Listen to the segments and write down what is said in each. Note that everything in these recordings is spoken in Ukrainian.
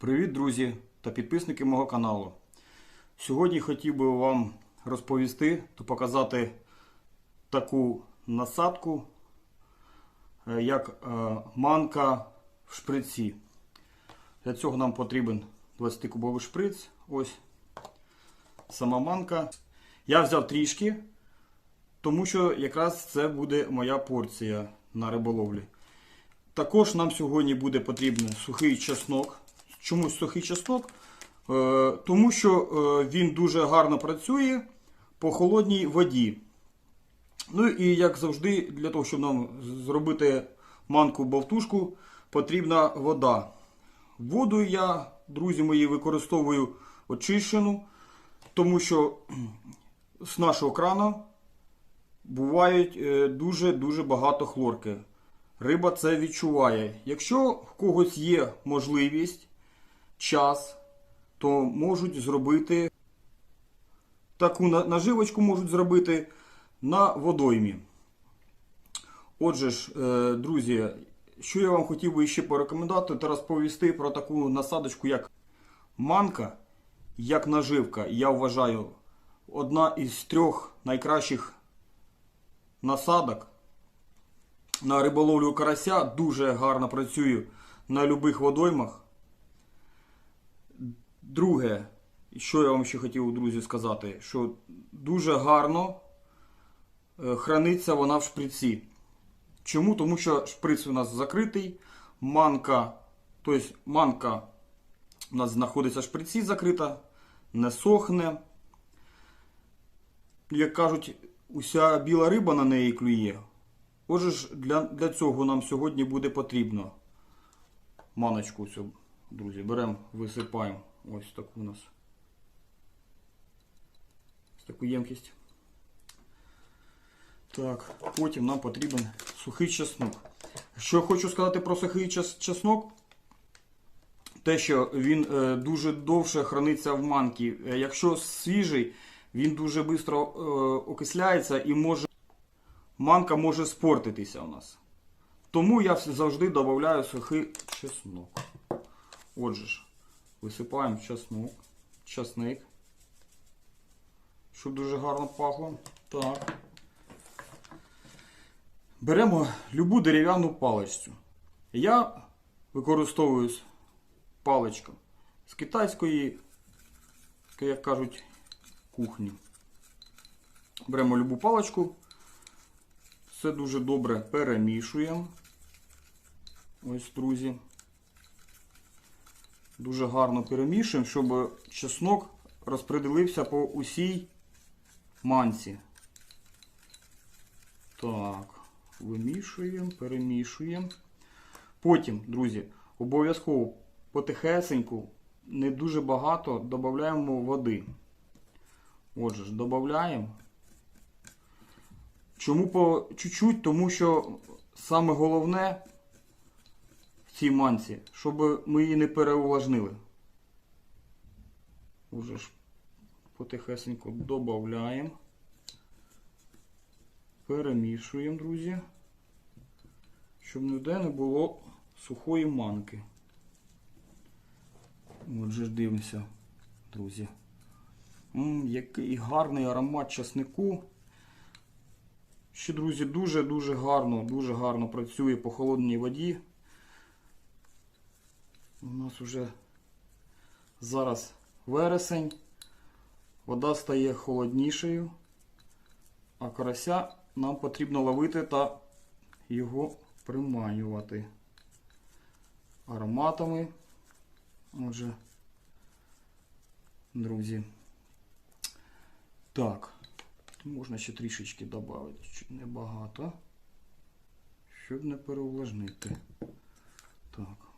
Привіт, друзі та підписники мого каналу. Сьогодні хотів би вам розповісти та показати таку насадку, е, як е, манка в шприці. Для цього нам потрібен 20-кубовий шприц. Ось сама манка. Я взяв трішки, тому що якраз це буде моя порція на риболовлі. Також нам сьогодні буде потрібен сухий чеснок. Чому сухий чеснок? Е, тому що е, він дуже гарно працює по холодній воді. Ну і як завжди, для того, щоб нам зробити манку-бовтушку, потрібна вода. Воду я, друзі мої, використовую очищену, тому що з нашого крана бувають дуже-дуже багато хлорки. Риба це відчуває. Якщо в когось є можливість, час, то можуть зробити таку наживочку можуть зробити на водоймі. Отже ж, е, друзі, що я вам хотів би ще порекомендувати та розповісти про таку насадочку, як манка, як наживка. Я вважаю, одна із трьох найкращих насадок на риболовлю карася дуже гарно працюю на любих водоймах. Друге, що я вам ще хотів, друзі, сказати, що дуже гарно е, храниться вона в шприці. Чому? Тому що шприц у нас закритий, манка, тобто манка у нас знаходиться в шприці закрита, не сохне. Як кажуть, уся біла риба на неї клює. Отже ж, для, для цього нам сьогодні буде потрібно маночку цю, друзі, беремо, висипаємо ось таку у нас. Таку ємкість. Так, потім нам потрібен сухий чеснок. Що хочу сказати про сухий чеснок, те, що він е, дуже довше храниться в манкі. Е, якщо свіжий, він дуже швидко е, окисляється і може манка може спортитися у нас. Тому я завжди додаю сухий чеснок. Отже ж, висипаємо чеснок, чесник, щоб дуже гарно пахло. Так. Беремо любу дерев'яну паличцю. Я використовую паличку з китайської, як кажуть, кухні. Беремо любу паличку. Все дуже добре перемішуємо. Ось, друзі. Дуже гарно перемішуємо, щоб чеснок розпределився по усій манці. Так, вимішуємо, перемішуємо. Потім, друзі, обов'язково потихесеньку, не дуже багато, додаємо води. Отже ж, додаємо. Чому по чуть-чуть? Тому що саме головне цій манці, щоб ми її не переувлажнили. Уже ж потихесенько додаємо. Перемішуємо, друзі. Щоб ніде не було сухої манки. Отже дивимося, друзі. М, який гарний аромат часнику. Ще, друзі, дуже-дуже гарно, дуже гарно працює по холодній воді. У нас вже зараз вересень. Вода стає холоднішою, а карася нам потрібно ловити та його приманювати ароматами. Отже, друзі. Так. Можна ще трішечки додати, небагато, щоб не переувлажнити. Так,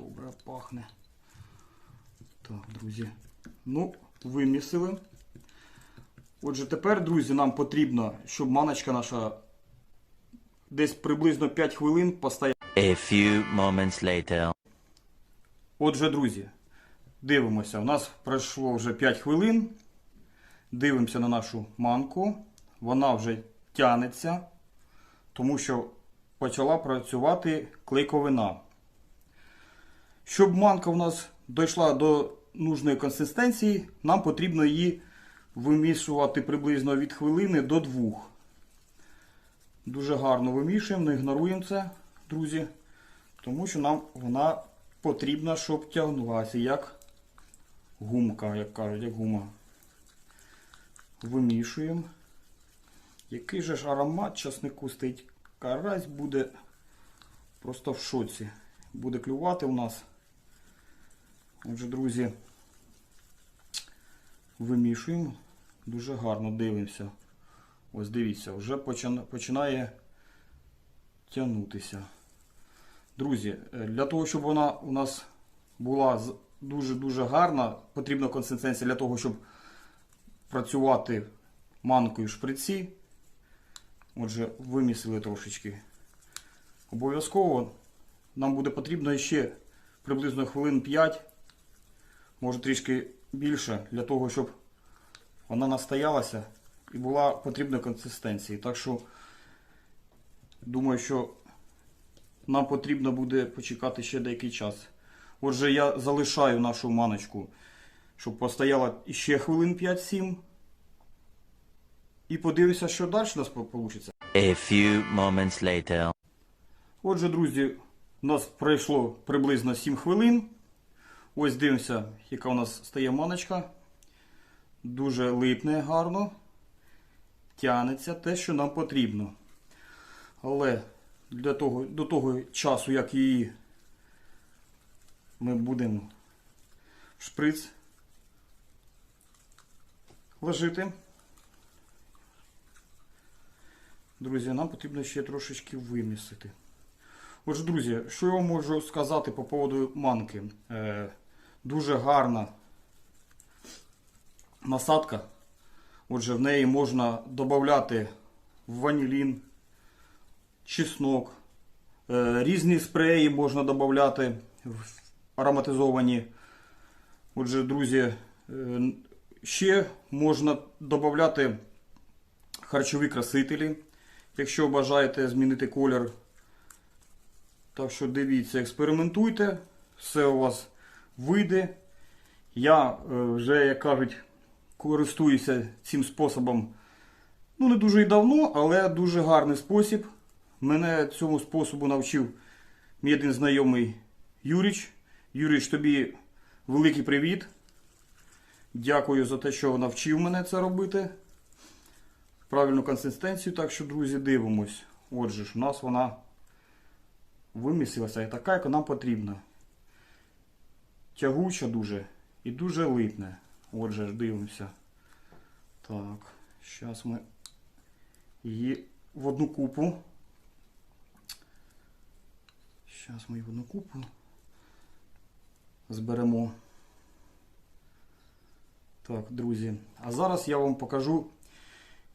добре пахне. Так, друзі. Ну, вимісили. Отже, тепер, друзі, нам потрібно, щоб маночка наша десь приблизно 5 хвилин постояла. A few moments later. Отже, друзі, дивимося. У нас пройшло вже 5 хвилин. Дивимося на нашу манку. Вона вже тянеться, тому що почала працювати клейковина. Що щоб манка у нас дійшла до нужної консистенції, нам потрібно її вимішувати приблизно від хвилини до двох. Дуже гарно вимішуємо, не ігноруємо це, друзі, тому що нам вона потрібна, щоб тягнулася, як гумка, як кажуть, як гума. Вимішуємо. Який же ж аромат часнику стоїть. Карась буде просто в шоці. Буде клювати у нас. Отже, друзі, вимішуємо. Дуже гарно дивимося. Ось дивіться, вже починає тягнутися. Друзі, е, для того, щоб вона у нас була дуже-дуже гарна, потрібна консистенція для того, щоб працювати манкою в шприці. Отже, вимісили трошечки. Обов'язково нам буде потрібно ще приблизно хвилин 5, може трішки більше, для того, щоб вона настоялася і була потрібної консистенції. Так що, думаю, що нам потрібно буде почекати ще деякий час. Отже, я залишаю нашу маночку, щоб постояла ще хвилин 5-7. І подивлюся, що далі у нас вийде. A few moments later. Отже, друзі, у нас пройшло приблизно 7 хвилин. Ось дивимося, яка у нас стає маночка. Дуже липне гарно. Тянеться те, що нам потрібно. Але для того, до того часу, як її ми будемо в шприц ложити. Друзі, нам потрібно ще трошечки вимісити. Отже, друзі, що я вам можу сказати по поводу манки? Дуже гарна насадка. Отже, в неї можна додати ванілін, чеснок, е, різні спреї можна додати ароматизовані. Отже, друзі, е, ще можна додати харчові красителі, якщо бажаєте змінити колір. Так що дивіться, експериментуйте, все у вас вийде. Я е, вже, як кажуть, користуюся цим способом. Ну, не дуже і давно, але дуже гарний спосіб. Мене цьому способу навчив мій один знайомий Юріч. Юріч, тобі великий привіт. Дякую за те, що навчив мене це робити. Правильну консистенцію, так що, друзі, дивимось. Отже ж, у нас вона вимісилася і така, яка нам потрібна. Тягуча дуже і дуже липне. Отже ж, дивимося. Так, зараз ми її в одну купу. Зараз ми її в одну купу зберемо. Так, друзі. А зараз я вам покажу,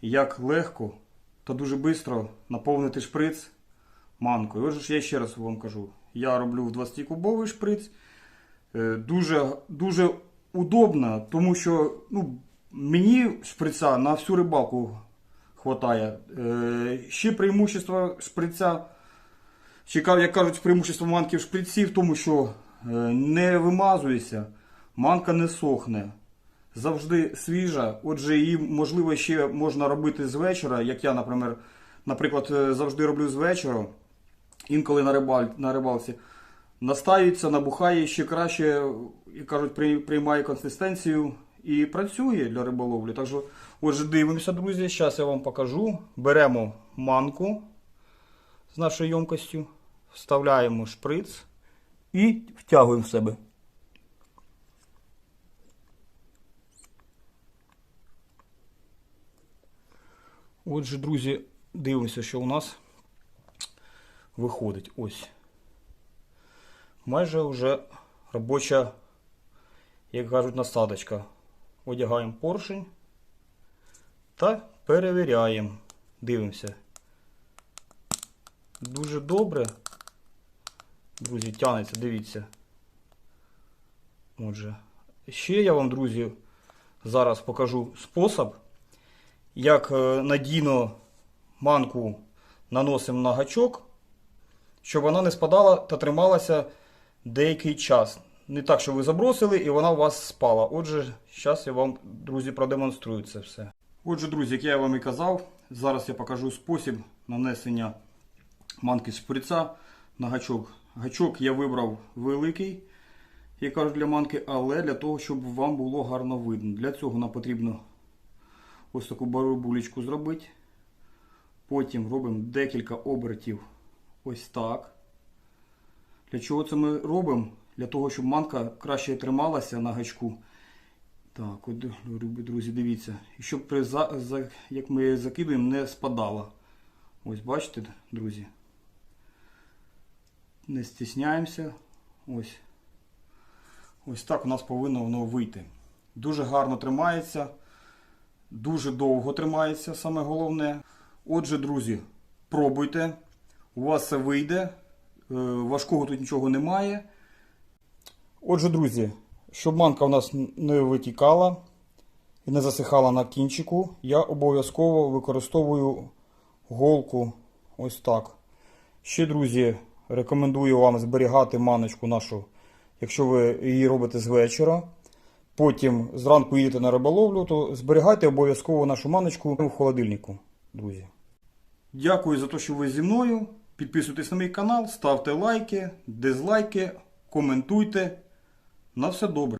як легко та дуже швидко наповнити шприц манкою. Отже я ще раз вам кажу. Я роблю в 20-кубовий шприц. Е, Дуже, дуже удобно, тому що ну, мені шприца на всю рибалку хватає. Е, Ще преимущество шприця, ще, ка- як кажуть, преимущество манки в шприці в тому, що е, не вимазується, манка не сохне. Завжди свіжа, отже, її можливо ще можна робити з вечора, як я, наприклад, наприклад, завжди роблю з вечора, інколи на рибалці. Настаюється, набухає ще краще, як кажуть, приймає консистенцію і працює для риболовлі. Так що, отже, дивимося, друзі. Зараз я вам покажу. Беремо манку з нашою ємкостю, вставляємо шприц і втягуємо в себе. Отже, друзі, дивимося, що у нас виходить. Ось. Майже вже робоча, як кажуть, насадочка. Одягаємо поршень та перевіряємо. Дивимося. Дуже добре. Друзі, тянеться, дивіться. Отже. Ще я вам, друзі, зараз покажу спосіб, як е, надійно манку наносимо на гачок, щоб вона не спадала та трималася деякий час. Не так, що ви забросили і вона у вас спала. Отже, зараз я вам, друзі, продемонструю це все. Отже, друзі, як я вам і казав, зараз я покажу спосіб нанесення манки шприца на гачок. Гачок я вибрав великий, як кажуть для манки, але для того, щоб вам було гарно видно. Для цього нам потрібно ось таку барабулечку зробити. Потім робимо декілька обертів ось так. Для чого це ми робимо? Для того, щоб манка краще трималася на гачку. Так, от, друзі, дивіться. І щоб при за, за, як ми її закидуємо, не спадала. Ось бачите, друзі. Не стісняємося. Ось. Ось так у нас повинно воно вийти. Дуже гарно тримається. Дуже довго тримається, саме головне. Отже, друзі, пробуйте. У вас це вийде. Е, Важкого тут нічого немає. Отже, друзі, щоб манка у нас не витікала і не засихала на кінчику, я обов'язково використовую голку ось так. Ще, друзі, рекомендую вам зберігати маночку нашу, якщо ви її робите з вечора. Потім зранку їдете на риболовлю, то зберігайте обов'язково нашу маночку в холодильнику, друзі. Дякую за те, що ви зі мною. Підписуйтесь на мій канал, ставте лайки, дизлайки, коментуйте. На все добре.